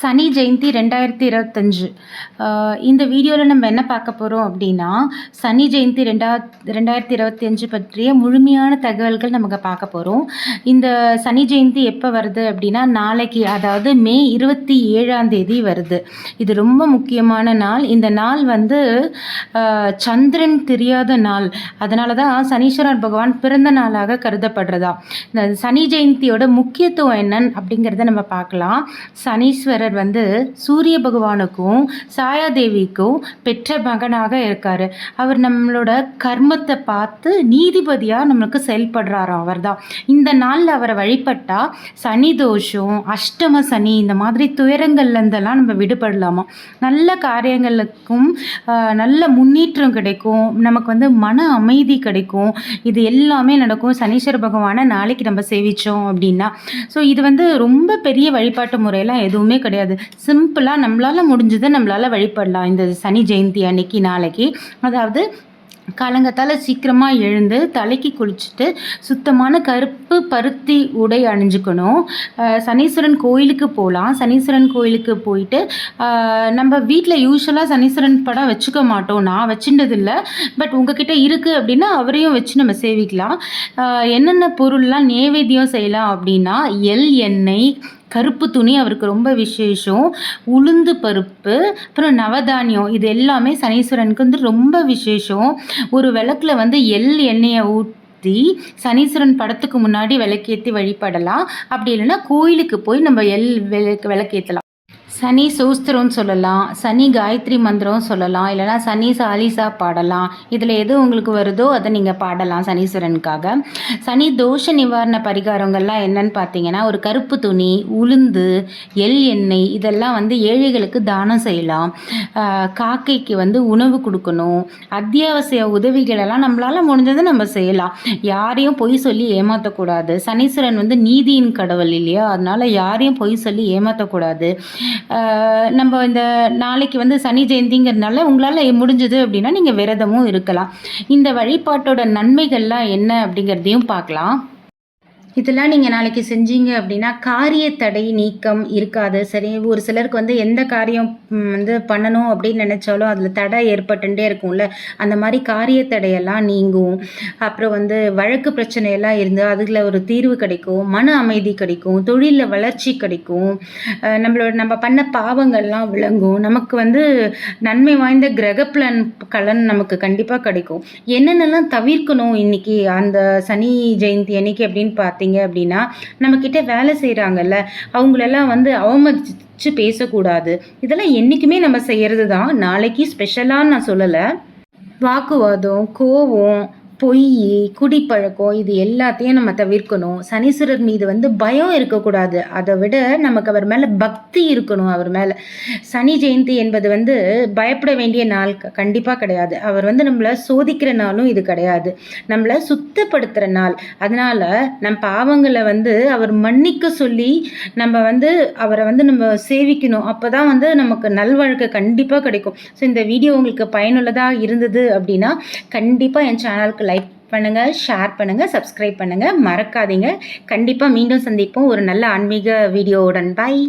சனி ஜெயந்தி ரெண்டாயிரத்தி இருபத்தஞ்சு. இந்த வீடியோவில் நம்ம என்ன பார்க்க போகிறோம் அப்படின்னா சனி ஜெயந்தி ரெண்டா ரெண்டாயிரத்தி இருபத்தி அஞ்சு பற்றிய முழுமையான தகவல்கள் நமக்கு பார்க்க போகிறோம் இந்த சனி ஜெயந்தி எப்போ வருது அப்படின்னா நாளைக்கு அதாவது மே இருபத்தி ஏழாம் தேதி வருது. இது ரொம்ப முக்கியமான நாள். இந்த நாள் வந்து சந்திரன் தெரியாத நாள். அதனால தான் சனீஸ்வரர் பகவான் பிறந்த நாளாக கருதப்படுறதா. இந்த சனி ஜெயந்தியோட முக்கியத்துவம் என்னன்னு அப்படிங்கிறத நம்ம பார்க்கலாம். சனீஸ்வரர் வந்து சூரிய பகவானுக்கும் சாயாதேவிக்கும் பெற்ற மகனாக இருக்காரு. அவர் நம்மளோட கர்மத்தை பார்த்து நீதிபதியாக நம்மளுக்கு செயல்படுறாராம் அவர் தான் இந்த நாளில் அவரை வழிபட்டா சனி தோஷம் அஷ்டம சனி இந்த மாதிரி துயரங்கள்லேருந்தெல்லாம் நம்ம விடுபடலாமா? நல்ல காரியங்களுக்கும் நல்ல முன்னேற்றம் கிடைக்கும். நமக்கு வந்து மன அமைதி கிடைக்கும். இது எல்லாமே நடக்கும். சனீஸ்வர பகவானை நாளைக்கு நம்ம சேவிச்சோம் அப்படின்னா. ஸோ இது வந்து ரொம்ப பெரிய வழிபாட்டு முறையெல்லாம் எதுவுமே கிடையாது. கிடையாது. சிம்பிளாக நம்மளால் முடிஞ்சதை நம்மளால் வழிபடலாம். இந்த சனி ஜெயந்தி அன்னைக்கு நாளைக்கு. அதாவது காலங்கத்தால் சீக்கிரமாக எழுந்து தலைக்கு குளிச்சுட்டு சுத்தமான கருப்பு பருத்தி உடை அணிஞ்சுக்கணும். சனீஸ்வரன் கோயிலுக்கு போகலாம் சனீஸ்வரன் கோயிலுக்கு போயிட்டு நம்ம வீட்டில் யூஸ்வலாக சனீஸ்வரன் படம் வச்சுக்க மாட்டோம். நான் வச்சுட்டதில்லை. பட் உங்ககிட்ட இருக்குது அப்படின்னா அவரையும் வச்சு நம்ம சேவிக்கலாம். என்னென்ன பொருள்லாம் நேவேத்தியம் செய்யலாம் அப்படின்னா எல் எண்ணெய் கருப்பு துணி அவருக்கு ரொம்ப விசேஷம். உளுந்து பருப்பு அப்புறம் நவதானியம் இது எல்லாமே சனீஸ்வரனுக்கு வந்து ரொம்ப விசேஷம். ஒரு விளக்குல வந்து எள் எண்ணெயை ஊற்றி சனீஸ்வரன் படத்துக்கு முன்னாடி விளக்கேற்றி வழிபடலாம். அப்படி இல்லைன்னா கோயிலுக்கு போய் நம்ம எள் விளக்கு விளக்கேற்றலாம் சனி சூஸ்திரம்னு சொல்லலாம் சனி காயத்ரி மந்திரம் சொல்லலாம் இல்லைனா சனி சாலிசா பாடலாம். இதில் எது உங்களுக்கு வருதோ அதை நீங்கள் பாடலாம் சனீஸ்வரனுக்காக. சனி தோஷ நிவாரண பரிகாரங்கள்லாம் என்னன்னு பார்த்தீங்கன்னா ஒரு கருப்பு துணி உளுந்து எள் எண்ணெய் இதெல்லாம் வந்து ஏழைகளுக்கு தானம் செய்யலாம். காக்கைக்கு வந்து உணவு கொடுக்கணும். அத்தியாவசிய உதவிகளெல்லாம் நம்மளால் முடிஞ்சதை நம்ம செய்யலாம். யாரையும் பொய் சொல்லி ஏமாற்றக்கூடாது சனீஸ்வரன் வந்து நீதியின் கடவுள் இல்லையா? அதனால யாரையும் பொய் சொல்லி ஏமாற்றக்கூடாது நம்ம இந்த நாளைக்கு வந்து சனி ஜெயந்திங்கிறதுனால உங்களால் முடிஞ்சது அப்படின்னா நீங்கள் விரதமும் இருக்கலாம். இந்த வழிபாட்டோட நன்மைகள்லாம் என்ன அப்படிங்கிறதையும் பார்க்கலாம். இதெல்லாம் நீங்கள் நாளைக்கு செஞ்சீங்க அப்படின்னா காரிய தடை நீக்கம் இருக்காது. சரி ஒரு சிலருக்கு வந்து எந்த காரியம் வந்து பண்ணணும் அப்படின்னு நினச்சாலும் அதில் தடை ஏற்பட்டுட்டே இருக்கும்ல. அந்த மாதிரி காரிய தடையெல்லாம் நீங்கும். அப்புறம் வந்து வழக்கு பிரச்சனையெல்லாம் இருந்து அதில் ஒரு தீர்வு கிடைக்கும் மன அமைதி கிடைக்கும் தொழிலில் வளர்ச்சி கிடைக்கும். நம்மளோட நம்ம பண்ண பாவங்கள்லாம் விளங்கும். நமக்கு வந்து நன்மை வாய்ந்த கிரக பலன் கலன் நமக்கு கண்டிப்பாக கிடைக்கும். என்னென்னலாம் தவிர்க்கணும் இன்னைக்கு அந்த சனி ஜெயந்தி அன்னைக்கு அப்படின்னு பார்த்தீங்க அப்படின்னா நம்மக்கிட்ட வேலை செய்கிறாங்கல்ல அவங்களெல்லாம் வந்து அவமதிச்சு பேசக்கூடாது. இதெல்லாம் என்றைக்குமே நம்ம செய்கிறது தான் நாளைக்கு ஸ்பெஷலான்னு நான் சொல்லலை. வாக்குவாதம் கோவம் பொய் குடிப்பழக்கம் இது எல்லாத்தையும் நம்ம தவிர்க்கணும். சனீஸ்வரர் மீது வந்து பயம் இருக்கக்கூடாது. அதை விட நமக்கு அவர் மேலே பக்தி இருக்கணும் அவர் மேலே. சனி ஜெயந்தி என்பது வந்து பயப்பட வேண்டிய நாள் கண்டிப்பாக கிடையாது. அவர் வந்து நம்மளை சோதிக்கிற நாளும் இது கிடையாது. நம்மளை சுத்தப்படுத்துகிற நாள். அதனால் நம் பாவங்களை வந்து அவர் மன்னிக்க சொல்லி நம்ம வந்து அவரை வந்து நம்ம சேவிக்கணும். அப்போ தான் வந்து நமக்கு நல்வாழ்க்கை கண்டிப்பாக கிடைக்கும். ஸோ இந்த வீடியோ உங்களுக்கு பயனுள்ளதாக இருந்தது அப்படின்னா கண்டிப்பாக என் சேனலுக்கு லைக் பண்ணுங்கள் ஷேர் பண்ணுங்கள் சப்ஸ்கிரைப் பண்ணுங்கள் மறக்காதீங்க. கண்டிப்பாக மீண்டும் சந்திப்போம். ஒரு நல்ல ஆன்மீக வீடியோவுடன் பாய்